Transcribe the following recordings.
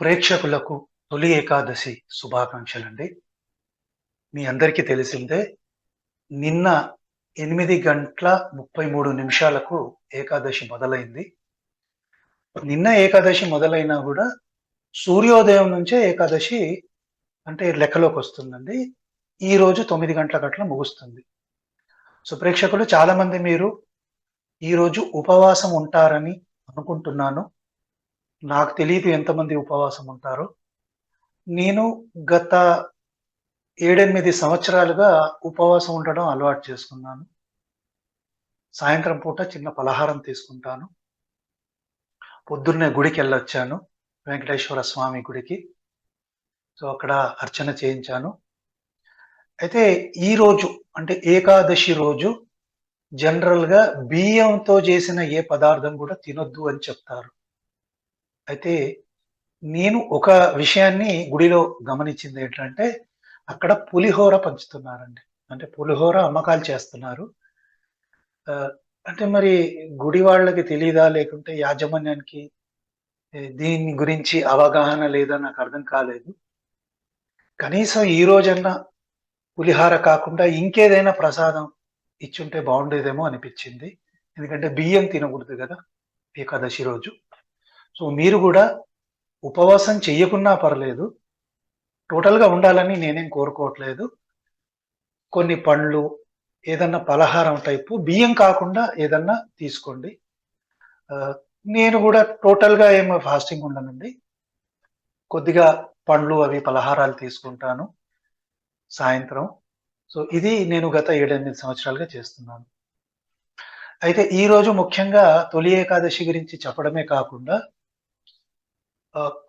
ప్రేక్షకులకు తొలి ఏకాదశి శుభాకాంక్షలండి. మీ అందరికీ తెలిసిందే నిన్న ఎనిమిది గంటల ముప్పై మూడు నిమిషాలకు ఏకాదశి మొదలైంది. నిన్న ఏకాదశి మొదలైనా కూడా సూర్యోదయం నుంచే ఏకాదశి అంటే లెక్కలోకి వస్తుందండి. ఈ రోజు తొమ్మిది గంటల గట్ల ముగుస్తుంది. సో ప్రేక్షకులు చాలామంది మీరు ఈరోజు ఉపవాసం ఉంటారని అనుకుంటున్నాను. నాకు తెలియదు ఎంతమంది ఉపవాసం ఉంటారో నేను గత ఏడెనిమిది సంవత్సరాలుగా ఉపవాసం ఉండడం అలవాటు చేసుకున్నాను. సాయంత్రం పూట చిన్న పలహారం తీసుకుంటాను. పొద్దున్నే గుడికి వెళ్ళొచ్చాను వెంకటేశ్వర స్వామి గుడికి. సో అక్కడ అర్చన చేయించాను. అయితే ఈ రోజు అంటే ఏకాదశి రోజు జనరల్గా బియ్యంతో చేసిన ఏ పదార్థం కూడా తినొద్దు అని చెప్తారు. అయితే నేను ఒక విషయాన్ని గుడిలో గమనించింది ఏంటంటే అక్కడ పులిహోర పంచుతున్నారండి. అంటే పులిహోర అమ్మకాలు చేస్తున్నారు. అంటే మరి గుడి వాళ్ళకి తెలియదా లేకుంటే యాజమాన్యానికి దీని గురించి అవగాహన లేదా? నాకు అర్థం కాలేదు. కనీసం ఈ రోజన్నా పులిహార కాకుండా ఇంకేదైనా ప్రసాదం ఇచ్చుంటే బాగుండేదేమో అనిపించింది. ఎందుకంటే బియ్యం తినకూడదు కదా ఏకాదశి రోజు. సో మీరు కూడా ఉపవాసం చెయ్యకున్నా పర్లేదు. టోటల్గా ఉండాలని నేనేం కోరుకోవట్లేదు. కొన్ని పండ్లు ఏదన్నా పలహారం టైపు బియ్యం కాకుండా ఏదన్నా తీసుకోండి. నేను కూడా టోటల్గా ఏం ఫాస్టింగ్ ఉండనండి. కొద్దిగా పండ్లు అవి పలహారాలు తీసుకుంటాను సాయంత్రం. సో ఇది నేను గత ఏడెనిమిది సంవత్సరాలుగా చేస్తున్నాను. అయితే ఈరోజు ముఖ్యంగా తొలి ఏకాదశి గురించి చెప్పడమే కాకుండా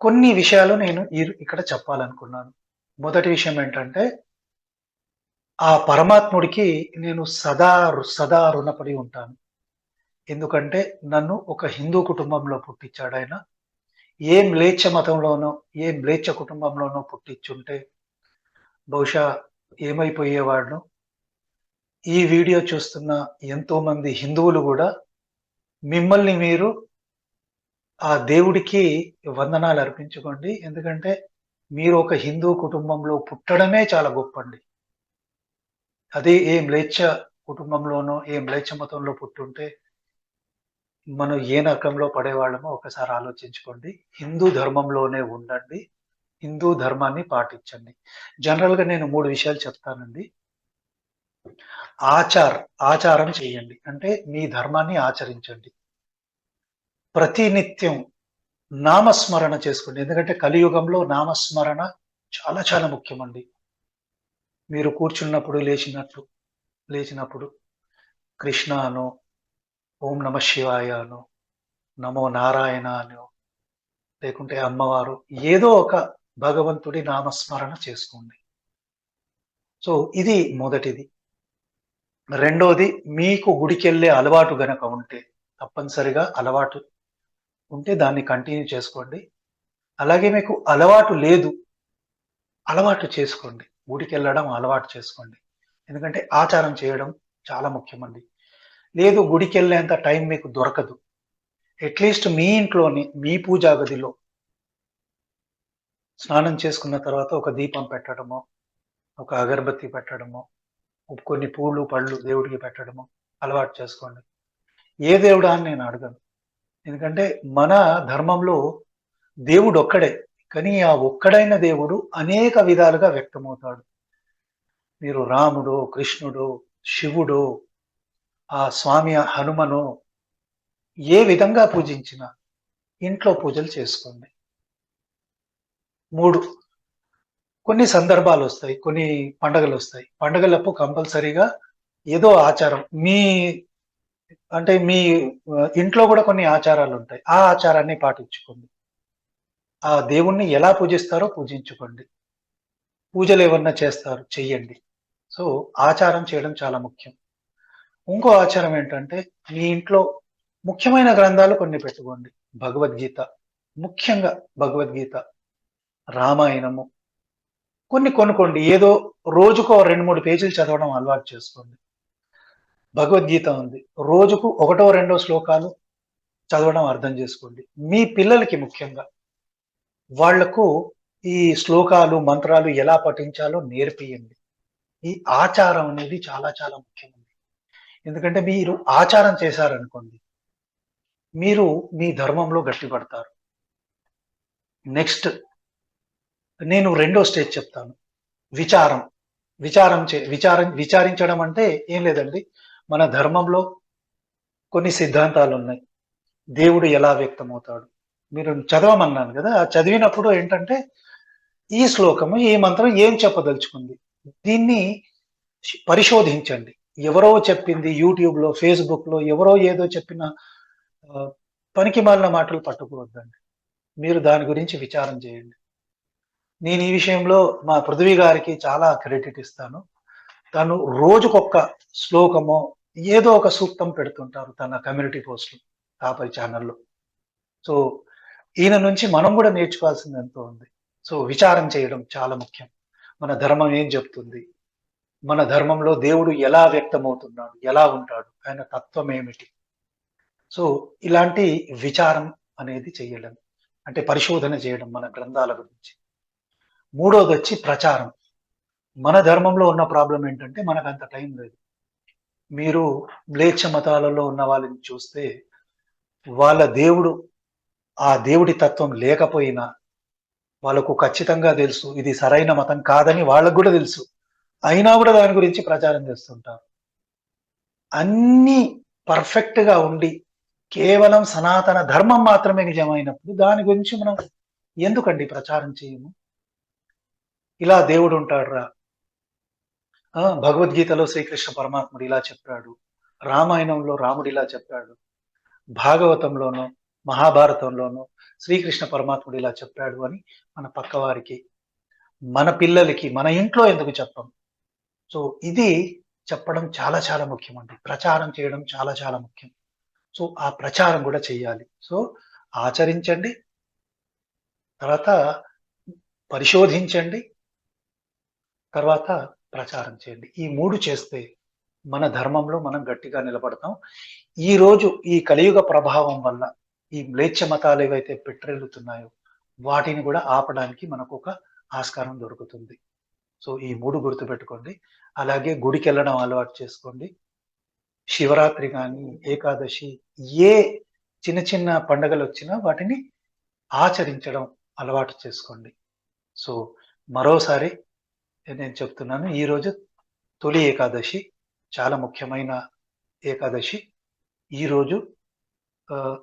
కొన్ని విషయాలు నేను ఇక్కడ చెప్పాలనుకున్నాను. మొదటి విషయం ఏంటంటే ఆ పరమాత్ముడికి నేను సదా సదా రుణపడి ఉంటాను. ఎందుకంటే నన్ను ఒక హిందూ కుటుంబంలో పుట్టించాడు ఆయన. ఏ మ్లేచ్ఛ మతంలోనో ఏ మ్లేచ్ఛ కుటుంబంలోనో పుట్టించుంటే బహుశా ఏమైపోయేవాడును ఈ వీడియో చూస్తున్న ఎంతోమంది హిందువులు కూడా మిమ్మల్ని మీరు ఆ దేవుడికి వందనాలు అర్పించుకోండి. ఎందుకంటే మీరు ఒక హిందూ కుటుంబంలో పుట్టడమే చాలా గొప్ప అండి అదే ఏ మ్లేచ్ఛ కుటుంబంలోనో ఏ మ్లేచ్ఛ మతంలో పుట్టుంటే మనం ఏ నరకంలో పడేవాళ్ళమో ఒకసారి ఆలోచించుకోండి. హిందూ ధర్మంలోనే ఉండండి. హిందూ ధర్మాన్ని పాటించండి. జనరల్గా నేను మూడు విషయాలు చెప్తానండి. ఆచార్ ఆచారం చేయండి. అంటే మీ ధర్మాన్ని ఆచరించండి. ప్రతినిత్యం నామస్మరణ చేసుకోండి. ఎందుకంటే కలియుగంలో నామస్మరణ చాలా చాలా ముఖ్యమండి. మీరు కూర్చున్నప్పుడు లేచినట్లు లేచినప్పుడు కృష్ణ అను ఓం నమ శివాయ అను నమో నారాయణ అను లేకుంటే అమ్మవారు ఏదో ఒక భగవంతుడి నామస్మరణ చేసుకోండి. సో ఇది మొదటిది. రెండోది మీకు గుడికెళ్ళే అలవాటు గనక ఉంటే తప్పనిసరిగా అలవాటు ఉంటే దాన్ని కంటిన్యూ చేసుకోండి. అలాగే మీకు అలవాటు లేదు అలవాటు చేసుకోండి. గుడికి వెళ్ళడం అలవాటు చేసుకోండి. ఎందుకంటే ఆచారం చేయడం చాలా ముఖ్యమండి. లేదు గుడికి వెళ్ళేంత టైం మీకు దొరకదు. అట్లీస్ట్ మీ ఇంట్లోని మీ పూజా గదిలో స్నానం చేసుకున్న తర్వాత ఒక దీపం పెట్టడమో ఒక అగరబత్తి పెట్టడమో కొన్ని పూలు పళ్ళు దేవుడికి పెట్టడమో అలవాటు చేసుకోండి. ఏ దేవుడా అని నేను అడగను. ఎందుకంటే మన ధర్మంలో దేవుడు ఒక్కడే కానీ ఆ ఒక్కడైన దేవుడు అనేక విధాలుగా వ్యక్తమవుతాడు. మీరు రాముడు కృష్ణుడు శివుడు ఆ స్వామి హనుమను ఏ విధంగా పూజించినా ఇంట్లో పూజలు చేసుకోండి. మూడు కొన్ని సందర్భాలు వస్తాయి కొన్ని పండగలు వస్తాయి పండగలప్పుడు కంపల్సరీగా ఏదో ఆచారం మీ అంటే మీ ఇంట్లో కూడా కొన్ని ఆచారాలు ఉంటాయి ఆ ఆచారాన్ని పాటించుకోండి. ఆ దేవుణ్ణి ఎలా పూజిస్తారో పూజించుకోండి. పూజలు ఏమన్నా చేస్తారు చెయ్యండి. సో ఆచారం చేయడం చాలా ముఖ్యం. ఇంకో ఆచారం ఏంటంటే మీ ఇంట్లో ముఖ్యమైన గ్రంథాలు కొన్ని పెట్టుకోండి. భగవద్గీత. ముఖ్యంగా భగవద్గీత రామాయణము. కొన్ని కొనుక్కోండి. ఏదో రోజుకో రెండు మూడు పేజీలు చదవడం అలవాటు చేసుకోండి. భగవద్గీత ఉంది. రోజుకు ఒకటో రెండో శ్లోకాలు చదవడం అర్థం చేసుకోండి. మీ పిల్లలకి ముఖ్యంగా. వాళ్ళకు ఈ శ్లోకాలు మంత్రాలు ఎలా పఠించాలో నేర్పియండి. ఈ ఆచారం అనేది చాలా చాలా ముఖ్యమైనది. ఎందుకంటే మీరు ఆచారం చేశారనుకోండి మీరు మీ ధర్మంలో గట్టిపడతారు. నెక్స్ట్ నేను రెండో స్టేజ్ చెప్తాను. విచారం. విచారం చే విచారం విచారించడం అంటే ఏం లేదండి. మన ధర్మంలో కొన్ని సిద్ధాంతాలు ఉన్నాయి దేవుడు ఎలా వ్యక్తమవుతాడు? మీరు చదవమన్నాను కదా ఆ చదివినప్పుడు ఏంటంటే ఈ శ్లోకము ఈ మంత్రం ఏం చెప్పదలుచుకుంది? దీన్ని పరిశోధించండి. ఎవరో చెప్పింది యూట్యూబ్లో ఫేస్బుక్లో ఎవరో ఏదో చెప్పిన పనికి మాలిన మాటలు పట్టుకోవద్దండి. మీరు దాని గురించి విచారం చేయండి. నేను ఈ విషయంలో మా పృథ్వీ గారికి చాలా క్రెడిట్ ఇస్తాను. తను రోజుకొక్క శ్లోకమో ఏదో ఒక సూక్తం పెడుతుంటారు తన కమ్యూనిటీ పోస్ట్లు తాపరి ఛానల్లో. సో ఈయన నుంచి మనం కూడా నేర్చుకోవాల్సింది ఎంతో ఉంది. సో విచారం చేయడం చాలా ముఖ్యం. మన ధర్మం ఏం చెప్తుంది? మన ధర్మంలో దేవుడు ఎలా వ్యక్తమవుతున్నాడు? ఎలా ఉంటాడు? ఆయన తత్వం ఏమిటి? సో ఇలాంటి విచారం అనేది చేయడం అంటే పరిశోధన చేయడం మన గ్రంథాల గురించి. మూడోది వచ్చి ప్రచారం. మన ధర్మంలో ఉన్న ప్రాబ్లం ఏంటంటే మనకు అంత టైం లేదు. మీరు మ్లేచ్ఛ మతాలలో ఉన్న వాళ్ళని చూస్తే వాళ్ళ దేవుడు ఆ దేవుడి తత్వం లేకపోయినా వాళ్ళకు ఖచ్చితంగా తెలుసు ఇది సరైన మతం కాదని వాళ్ళకు కూడా తెలుసు. అయినా కూడా దాని గురించి ప్రచారం చేస్తుంటారు. అన్నీ పర్ఫెక్ట్గా ఉండి కేవలం సనాతన ధర్మం మాత్రమే నిజమైనప్పుడు దాని గురించి మనం ఎందుకండి ప్రచారం చేయము? ఇలా దేవుడు ఉంటాడు రా భగవద్గీతలో శ్రీకృష్ణ పరమాత్ముడు ఇలా చెప్పాడు. రామాయణంలో రాముడు ఇలా చెప్పాడు. భాగవతంలోనూ మహాభారతంలోనూ శ్రీకృష్ణ పరమాత్ముడు ఇలా చెప్పాడు అని మన పక్కవారికి మన పిల్లలకి మన ఇంట్లో ఎందుకు చెప్పం? సో ఇది చెప్పడం చాలా చాలా ముఖ్యం అండి ప్రచారం చేయడం చాలా చాలా ముఖ్యం. సో ఆ ప్రచారం కూడా చేయాలి సో ఆచరించండి. తర్వాత పరిశోధించండి. తర్వాత ప్రచారం చేయండి. ఈ మూడు చేస్తే మన ధర్మంలో మనం గట్టిగా నిలబడతాం. ఈరోజు ఈ కలియుగ ప్రభావం వల్ల ఈ మ్లేచ్ఛ మతాలు ఏవైతే పెట్టరెళ్తున్నాయో వాటిని కూడా ఆపడానికి మనకు ఒక ఆస్కారం దొరుకుతుంది. సో ఈ మూడు గుర్తుపెట్టుకోండి. అలాగే గుడికి వెళ్ళడం అలవాటు చేసుకోండి. శివరాత్రి కానీ ఏకాదశి ఏ చిన్న చిన్న పండుగలు వచ్చినా వాటిని ఆచరించడం అలవాటు చేసుకోండి. సో మరోసారి నేను చెప్తున్నాను ఈరోజు తొలి ఏకాదశి చాలా ముఖ్యమైన ఏకాదశి. ఈరోజు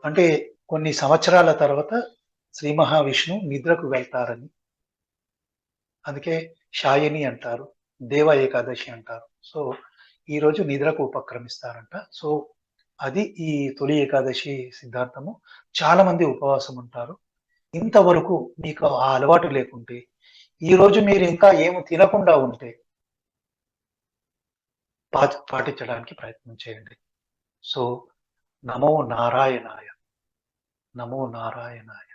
అంటే కొన్ని సంవత్సరాల తర్వాత శ్రీ మహావిష్ణువు నిద్రకు వెళ్తారని. అందుకే షాయని అంటారు దేవ ఏకాదశి అంటారు. సో ఈరోజు నిద్రకు ఉపక్రమిస్తారంట. సో అది ఈ తొలి ఏకాదశి సిద్ధాంతము. చాలా మంది ఉపవాసం ఉంటారు. ఇంతవరకు మీకు ఆ అలవాటు లేకుంటే ఈ రోజు మీరు ఇంకా ఏమి తినకుండా ఉంటే పాటించడానికి ప్రయత్నం చేయండి. సో నమో నారాయణాయ. నమో నారాయణాయ.